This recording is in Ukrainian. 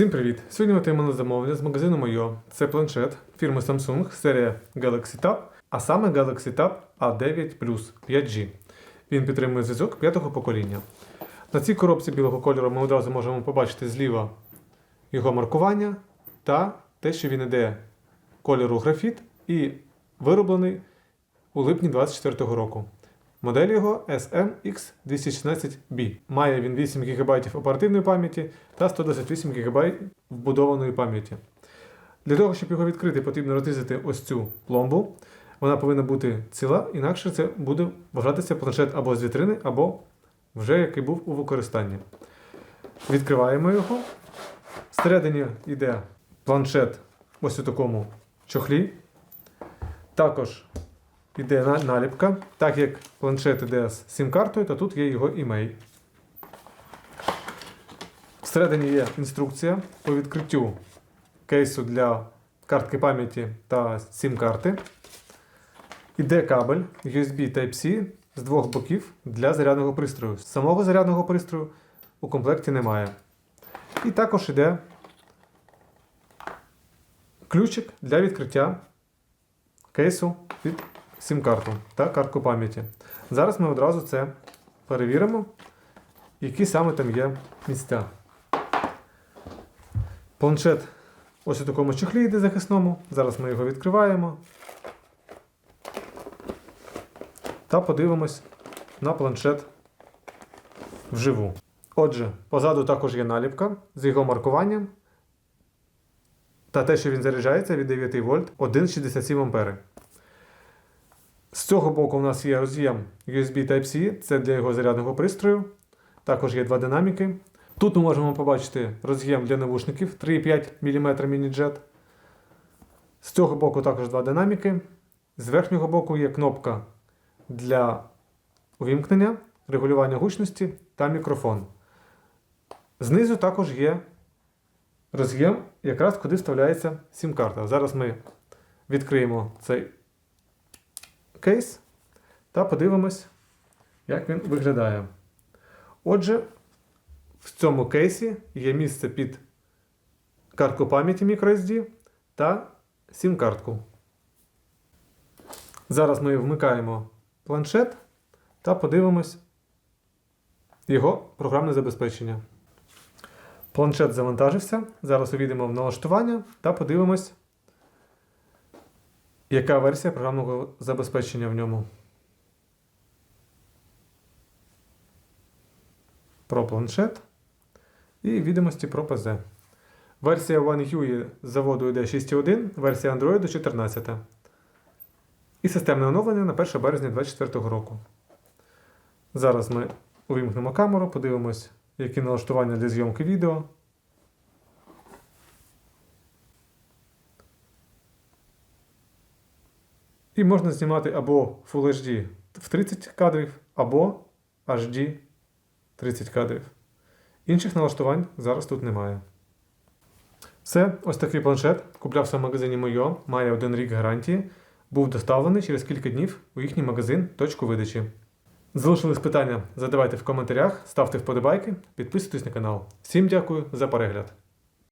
Всім привіт! Сьогодні ми отримали замовлення з магазину Мойо. Це планшет фірми Samsung, серія Galaxy Tab, а саме Galaxy Tab A9 Plus 5G. Він підтримує зв'язок п'ятого покоління. На цій коробці білого кольору ми одразу можемо побачити зліва його маркування та те, що він іде кольору графіт і вироблений у липні 2024 року. Модель його SMX216B. Має він 8 ГБ оперативної пам'яті та 128 ГБ вбудованої пам'яті. Для того, щоб його відкрити, потрібно розрізати ось цю пломбу. Вона повинна бути ціла, інакше це буде вважатися планшет або з вітрини, або вже який був у використанні. Відкриваємо його. Всередині йде планшет ось у такому чохлі. Також Іде наліпка, так як планшет іде з сім-картою, то тут є його імей. Всередині є інструкція по відкриттю кейсу для картки пам'яті та сім-карти. Іде кабель USB Type-C з двох боків для зарядного пристрою. Самого зарядного пристрою у комплекті немає. І також іде ключик для відкриття кейсу під сім-карту та картку пам'яті. Зараз ми одразу це перевіримо, які саме там є місця. Планшет ось у такому чехлі йде захисному. Зараз ми його відкриваємо. Та подивимось на планшет вживу. Отже, позаду також є наліпка з його маркуванням. Та те, що він заряджається від 9 вольт 1,67 ампери. З цього боку у нас є роз'єм USB Type-C, це для його зарядного пристрою. Також є два динаміки. Тут ми можемо побачити роз'єм для навушників 3,5 мм міні-джет. З цього боку також два динаміки. З верхнього боку є кнопка для увімкнення, регулювання гучності та мікрофон. Знизу також є роз'єм, якраз куди вставляється сім-карта. Зараз ми відкриємо цей кейс та подивимось, як він виглядає. Отже, в цьому кейсі є місце під картку пам'яті microSD та сім-картку. Зараз ми вмикаємо планшет та подивимось його програмне забезпечення. Планшет завантажився. Зараз увійдемо в налаштування та подивимось, яка версія програмного забезпечення в ньому? Про планшет і відомості про ПЗ. Версія One UI з заводу йде 6.1, версія Android 14. І системне оновлення на 1 березня 2024 року. Зараз ми увімкнемо камеру, подивимось, які налаштування для зйомки відео. І можна знімати або Full HD в 30 кадрів, або HD 30 кадрів. Інших налаштувань зараз тут немає. Все, ось такий планшет. Куплявся в магазині Мойо, має один рік гарантії. Був доставлений через кілька днів у їхній магазин точку видачі. Залишились питання, задавайте в коментарях, ставте вподобайки, підписуйтесь на канал. Всім дякую за перегляд!